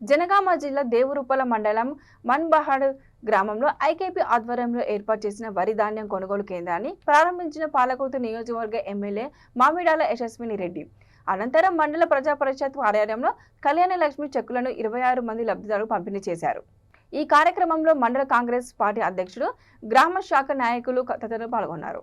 జనగామ జిల్లా దేవురుపల మండలం మన్బహాడ్ గ్రామంలో ఐకేపీ ఆధ్వర్యంలో ఏర్పాటు చేసిన వరి ధాన్యం కొనుగోలు కేంద్రాన్ని ప్రారంభించిన పాలకుర్తి నియోజకవర్గ ఎమ్మెల్యే మామిడాల యశస్విని రెడ్డి. అనంతరం మండల ప్రజా పరిషత్ కార్యాలయంలో కళ్యాణ లక్ష్మి చెక్కులను ఇరవై ఆరు మంది లబ్ధిదారులు పంపిణీ చేశారు. ఈ కార్యక్రమంలో మండల కాంగ్రెస్ పార్టీ అధ్యక్షుడు గ్రామ శాఖ నాయకులు తదితరులు పాల్గొన్నారు.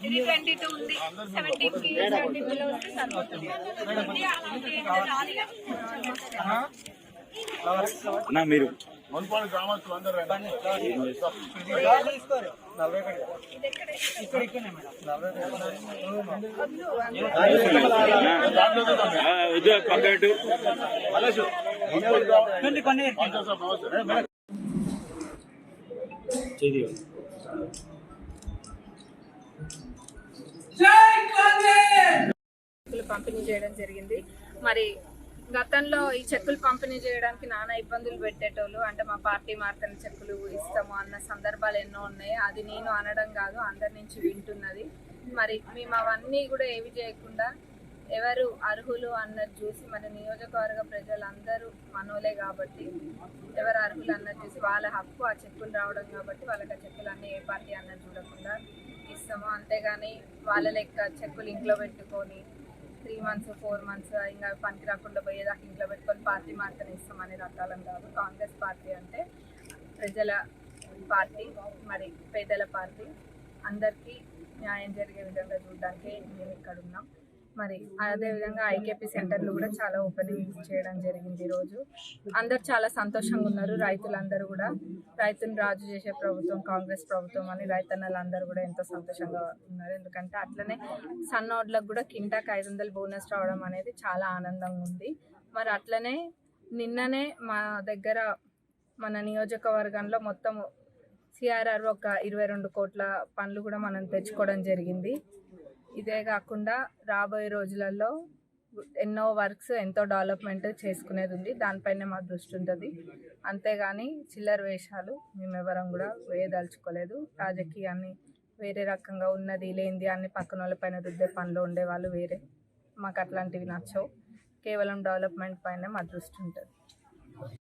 త్రీ ట్వంటీ టూ ఉంది. సెవెంటీన్కి సెవెంటీ టూలో వస్తే సరిపోతుంది. ఉంది, అలాంటి ఏం రాదుగా. అన్నా మీరు. మున్పాడు గ్రామస్తులు అందరూ పక్కట్టు. చేది పంపిణీ చేయడం జరిగింది. మరి గతంలో ఈ చెక్కులు పంపిణీ చేయడానికి నానా ఇబ్బందులు పెట్టేటోళ్ళు అంటే మా పార్టీ మార్కని చెక్కులు ఇస్తాము అన్న సందర్భాలు ఎన్నో ఉన్నాయి. అది నేను అనడం కాదు అందరి నుంచి వింటున్నది. మరి మేము అవన్నీ కూడా ఏవి చేయకుండా ఎవరు అర్హులు అన్నది చూసి మన నియోజకవర్గ ప్రజలందరూ మనోలే కాబట్టి ఎవరు అర్హులు అన్నది చూసి వాళ్ళ హక్కు ఆ చెక్కులు రావడం కాబట్టి వాళ్ళకి ఆ చెక్కులు అన్నీ ఏ పార్టీ అన్నది చూడకుండా ఇస్తాము. అంతేగాని వాళ్ళ లెక్క చెక్కులు ఇంట్లో పెట్టుకొని త్రీ మంత్స్ ఫోర్ మంత్స్ ఇంకా పనికి రాకుండా పోయేదాకా ఇంట్లో పెట్టుకొని పార్టీ మాత్రం ఇస్తాం అనే రకాలం కాదు. కాంగ్రెస్ పార్టీ అంటే ప్రజల పార్టీ మరి పేదల పార్టీ. అందరికీ న్యాయం జరిగే విధంగా చూడడానికి మేము ఇక్కడ ఉన్నాం. మరి అదేవిధంగా ఐకేపీ సెంటర్లు కూడా చాలా ఓపెనింగ్ చేయడం జరిగింది ఈరోజు అందరు చాలా సంతోషంగా ఉన్నారు. రైతులందరూ కూడా రైతును రాజు చేసే ప్రభుత్వం కాంగ్రెస్ ప్రభుత్వం అని రైతన్నలు అందరూ కూడా ఎంతో సంతోషంగా ఉన్నారు. ఎందుకంటే అట్లనే సన్నోడ్లకు కూడా కింటాకి ఐదు వందలు బోనస్ రావడం అనేది చాలా ఆనందంగా ఉంది. మరి అట్లనే నిన్ననే మా దగ్గర మన నియోజకవర్గంలో మొత్తం సిఆర్ఆర్ ఒక ఇరవై రెండు కోట్ల పనులు కూడా మనం తెచ్చుకోవడం జరిగింది. ఇదే కాకుండా రాబోయే రోజులలో ఎన్నో వర్క్స్ ఎంతో డెవలప్మెంట్ చేసుకునేది ఉంది. దానిపైనే మా దృష్టి ఉంటుంది. అంతేగాని చిల్లర వేషాలు మేము ఎవరం కూడా వేయదలుచుకోలేదు. రాజకీయాన్ని వేరే రకంగా ఉన్నది లేనిది అన్ని పక్కన వాళ్ళపైన రుద్దే పనిలో ఉండేవాళ్ళు వేరే. మాకు అట్లాంటివి నచ్చవు. కేవలం డెవలప్మెంట్ పైన మా దృష్టి ఉంటుంది.